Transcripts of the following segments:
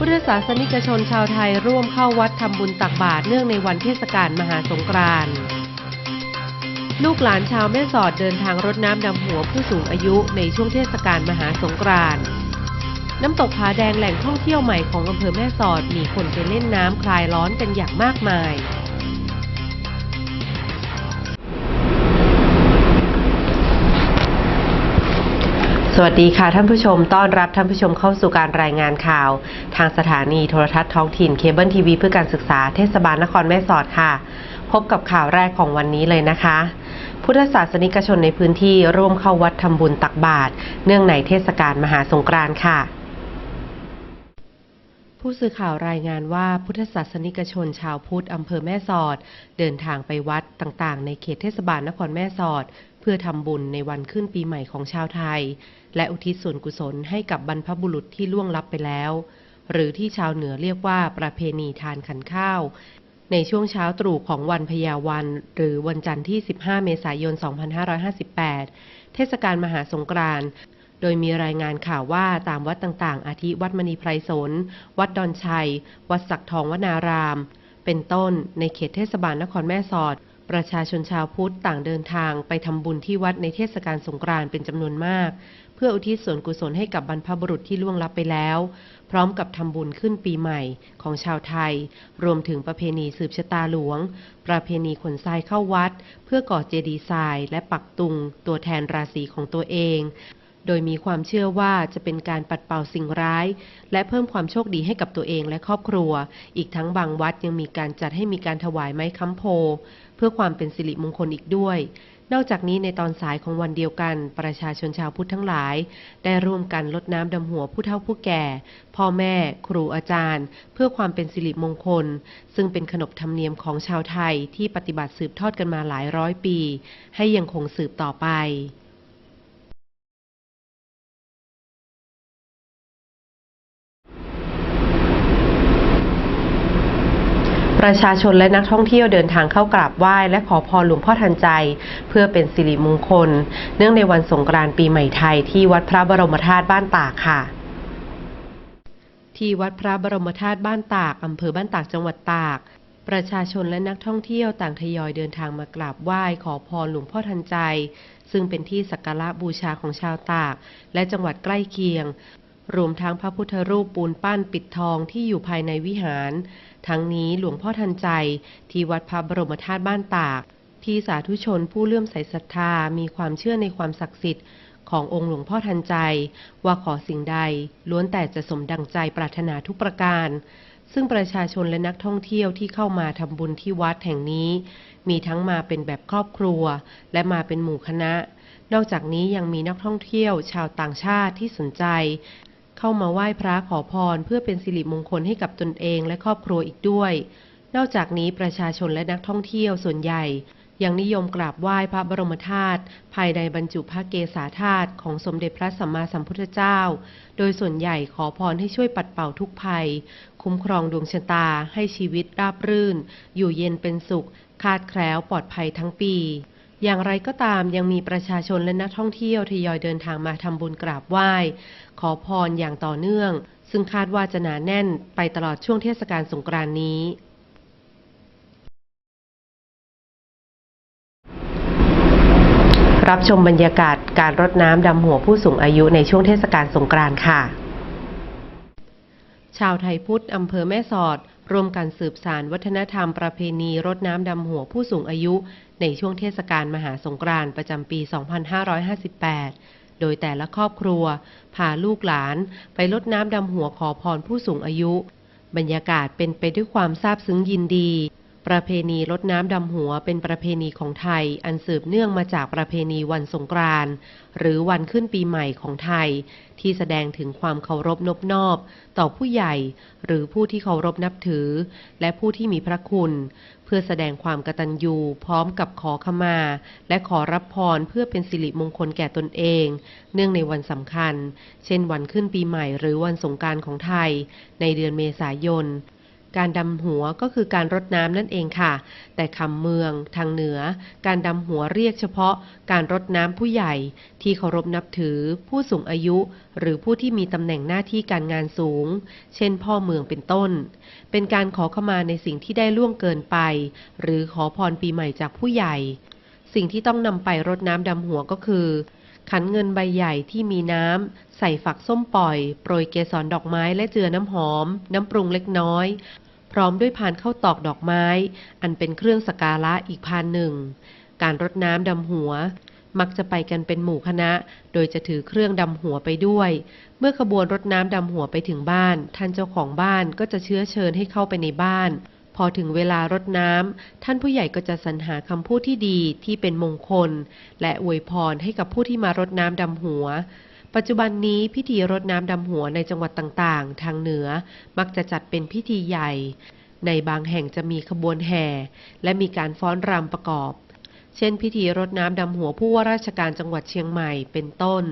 พุทธศาสนิกชนชาวไทยร่วมเข้าวัดทำบุญตักบาตรเนื่องในวันเทศกาลมหาสงกรานต์ลูกหลานชาวแม่สอดเดินทางรดน้ำดำหัวผู้สูงอายุในช่วงเทศกาลมหาสงกรานต์น้ำตกผาแดงแหล่งท่องเที่ยวใหม่ของอำเภอแม่สอดมีคนไปเล่นน้ำคลายร้อนกันอย่างมากมาย สวัสดีค่ะท่านผู้ชมต้อนรับท่านผู้ชมเข้าสู่การรายงานข่าว ทางสถานีโทรทัศน์ท้องถิ่นเคเบิลทีวีเพื่อการศึกษาเทศบาลนครแม่สอดค่ะ พบกับข่าวแรกของวันนี้เลยนะคะ พุทธศาสนิกชนในพื้นที่ร่วมเข้าวัดทำบุญตักบาตรเนื่องในเทศกาลมหาสงกรานต์ค่ะผู้สื่อข่าวรายงานว่าพุทธศาสนิกชนชาวพุทธอำเภอแม่สอด เดินทางไปวัดต่างๆ ในเขตเทศบาลนครแม่สอด เพื่อทำบุญในวันขึ้นปีใหม่ของชาวไทย และอุทิศส่วนกุศลให้กับบรรพบุรุษที่ล่วงลับไปแล้ว หรือที่ชาวเหนือเรียกว่าประเพณีทานขันข้าว ในช่วงเช้าตรู่ของวันพญาวัน หรือวันจันทร์ที่ 15 เมษายน 2558 เทศกาลมหาสงกรานต์โดยมีรายงานข่าวว่าตามวัดต่างๆ อาทิวัดมณีไพรสน วัดดอนชัย วัดสักทองวนาราม เป็นต้นในเขตเทศบาลนครแม่สอด ประชาชนชาวพุทธต่างเดินทางไปทำบุญที่วัดในเทศกาลสงกรานต์เป็นจำนวนมาก เพื่ออุทิศส่วนกุศลให้กับบรรพบุรุษที่ล่วงลับไปแล้ว พร้อมกับทำบุญขึ้นปีใหม่ของชาวไทย รวมถึงประเพณีสืบชะตาหลวง ประเพณีขนทรายเข้าวัด เพื่อก่อเจดีย์ทรายและปักตุง ตัวแทนราศีของตัวเอง โดยมีความเชื่อว่าจะเป็นการปัดเป่าสิ่งร้าย และเพิ่มความโชคดีให้กับตัวเองและครอบครัว อีกทั้งบางวัดยังมีการจัดให้มีการถวายไม้ค้ำโพ เพื่อความเป็นสิริมงคลอีกด้วย นอกจากนี้ในตอนสายของวันเดียวกัน ประชาชนชาวพุทธทั้งหลาย ได้ร่วมกันลดน้ำดำหัวผู้เฒ่าผู้แก่ พ่อแม่ ครูอาจารย์ เพื่อความเป็นสิริมงคล ซึ่งเป็นขนบธรรมเนียมของชาวไทยที่ปฏิบัติสืบทอดกันมาหลายร้อยปี ให้ยังคงสืบต่อไป ประชาชนและนักท่องเที่ยวเดินทางเข้ากราบไหว้และขอพรหลวงพ่อทันใจ เพื่อเป็นสิริมงคล เนื่องในวันสงกรานต์ปีใหม่ไทยที่วัดพระบรมธาตุบ้านตากค่ะที่วัดพระบรมธาตุบ้านตาก อำเภอบ้านตาก จังหวัดตาก ประชาชนและนักท่องเที่ยวต่างทยอยเดินทางมากราบไหว้ขอพรหลวงพ่อทันใจ ซึ่งเป็นที่สักการะบูชาของชาวตาก และจังหวัดใกล้เคียง รวมทั้งพระพุทธรูปปูนปั้นปิดทองที่อยู่ภายในวิหาร ทั้งนี้หลวงพ่อทันใจที่วัดพระบรมธาตุบ้านตาก ที่สาธุชนผู้เลื่อมใสศรัทธามีความเชื่อในความศักดิ์สิทธิ์ขององค์หลวงพ่อทันใจ ว่าขอสิ่งใดล้วนแต่จะสมดังใจปรารถนาทุกประการ ซึ่งประชาชนและนักท่องเที่ยวที่เข้ามาทำบุญที่วัดแห่งนี้ มีทั้งมาเป็นแบบครอบครัว และมาเป็นหมู่คณะ นอกจากนี้ยังมีนักท่องเที่ยวชาวต่างชาติที่สนใจ เข้ามาไหว้พระขอพร เพื่อเป็นสิริมงคลให้กับตนเองและครอบครัวอีกด้วย นอกจากนี้ประชาชนและนักท่องเที่ยวส่วนใหญ่ ยังนิยมกราบไหว้พระบรมธาตุภายในบรรจุพระเกศาธาตุของสมเด็จพระสัมมาสัมพุทธเจ้า โดยส่วนใหญ่ขอพรให้ช่วยปัดเป่าทุกภัย คุ้มครองดวงชะตาให้ชีวิตราบรื่น อยู่เย็นเป็นสุข คาดแคล้วปลอดภัยทั้งปี อย่างไรก็ตามยังมีประชาชนและนักท่องเที่ยวทยอยเดินทางมาทำบุญกราบไหว้ ขอพรอย่างต่อเนื่อง ซึ่งคาดว่าจะหนาแน่นไปตลอดช่วงเทศกาลสงกรานต์นี้รับชมบรรยากาศการรดน้ำดำหัวผู้สูงอายุในช่วงเทศกาลสงกรานต์ค่ะ ชาวไทยพุทธอำเภอแม่สอด ร่วมกันสืบสารวัฒนธรรมประเพณีรดน้ำดำหัวผู้สูงอายุ ในช่วงเทศกาลมหาสงกรานต์ประจำปี 2558 โดยแต่ละครอบครัว พาลูกหลานไปรดน้ำดำหัวขอพรผู้สูงอายุ บรรยากาศเป็นไปด้วยความซาบซึ้งยินดี ประเพณีรดน้ำดำหัวเป็นประเพณีของไทย อันสืบเนื่องมาจากประเพณีวันสงกรานต์หรือวันขึ้นปีใหม่ของไทย ที่แสดงถึงความเคารพนบนอบ ต่อผู้ใหญ่ หรือผู้ที่เคารพนับถือ และผู้ที่มีพระคุณ เพื่อแสดงความกตัญญูพร้อมกับขอขมา และขอรับพรเพื่อเป็นสิริมงคลแก่ตนเอง เนื่องในวันสำคัญ เช่นวันขึ้นปีใหม่หรือวันสงการของไทย ในเดือนเมษายน การดำหัวก็คือการรดน้ำนั่นเองค่ะ แต่คำเมืองทางเหนือ การดำหัวเรียกเฉพาะ การรดน้ำผู้ใหญ่ ที่เคารพนับถือ ผู้สูงอายุ หรือผู้ที่มีตำแหน่งหน้าที่การงานสูง เช่น พ่อเมืองเป็นต้น เป็นการขอขมาในสิ่งที่ได้ล่วงเกินไป หรือขอพรปีใหม่จากผู้ใหญ่ สิ่งที่ต้องนำไปรดน้ำดำหัวก็คือ ขันเงินใบใหญ่ที่มีน้ำ ใส่ฝักส้มปล่อย โปรยเกสรดอกไม้และเจือน้ำหอม น้ำปรุงเล็กน้อย พร้อมด้วยพานเข้าตอกดอกไม้ อันเป็นเครื่องสกการะอีกพานหนึ่ง การรดน้ำดำหัว มักจะไปกันเป็นหมู่คณะ โดยจะถือเครื่องดำหัวไปด้วย เมื่อขบวนรดน้ำดำหัวไปถึงบ้าน ท่านเจ้าของบ้านก็จะเชื้อเชิญให้เข้าไปในบ้าน พอถึงเวลารดน้ำท่านผู้ใหญ่ก็จะสรรหาคำพูดที่ดีที่เป็นมงคล และอวยพรให้กับผู้ที่มารดน้ำดำหัว ปัจจุบันนี้พิธีรดน้ำดำหัวในจังหวัดต่างๆ ทางเหนือมักจะจัดเป็นพิธีใหญ่ ในบางแห่งจะมีขบวนแห่ และมีการฟ้อนรำประกอบ เช่น พิธีรดน้ำดำหัวผู้ว่าราชการจังหวัดเชียงใหม่เป็นต้น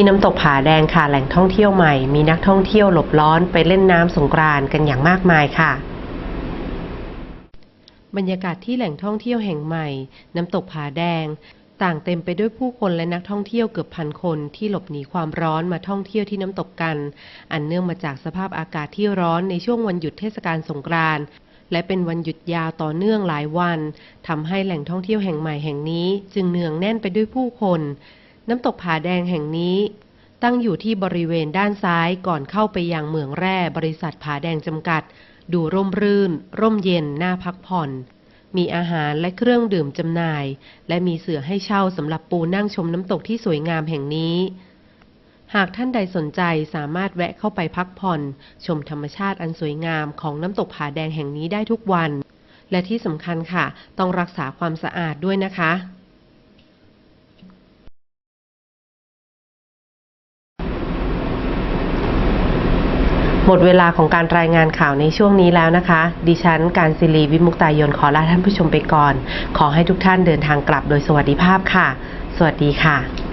ที่น้ำตกผาแดงค่ะแหล่งท่องเที่ยวใหม่ มีนักท่องเที่ยวหลบร้อนไปเล่นน้ำสงกรานต์กันอย่างมากมายค่ะ บรรยากาศที่แหล่งท่องเที่ยวแห่งใหม่ น้ำตกผาแดง ต่างเต็มไปด้วยผู้คนและนักท่องเที่ยวเกือบพันคนที่หลบหนีความร้อนมาท่องเที่ยวที่น้ำตกกัน อันเนื่องมาจากสภาพอากาศที่ร้อนในช่วงวันหยุดเทศกาลสงกรานต์และเป็นวันหยุดยาวต่อเนื่องหลายวันทำให้แหล่งท่องเที่ยวแห่งใหม่แห่งนี้ จึงเนืองแน่นไปด้วยผู้คน น้ำตกผาแดงแห่งนี้ ตั้งอยู่ที่บริเวณด้านซ้ายก่อนเข้าไปยังเหมืองแร่บริษัทผาแดงจำกัด ดูร่มรื่น ร่มเย็นน่าพักผ่อน มีอาหารและเครื่องดื่มจำหน่าย และมีเสื่อให้เช่าสำหรับปูนั่งชมน้ำตกที่สวยงามแห่งนี้ หากท่านใดสนใจสามารถแวะเข้าไปพักผ่อน ชมธรรมชาติอันสวยงามของน้ำตกผาแดงแห่งนี้ได้ทุกวัน และที่สำคัญค่ะ ต้องรักษาความสะอาดด้วยนะคะ หมดเวลาของการรายงานข่าวในช่วงนี้แล้วนะคะ ดิฉันการศิรีวิมุกตายนขอลาท่านผู้ชมไปก่อน ขอให้ทุกท่านเดินทางกลับโดยสวัสดิภาพค่ะ สวัสดีค่ะ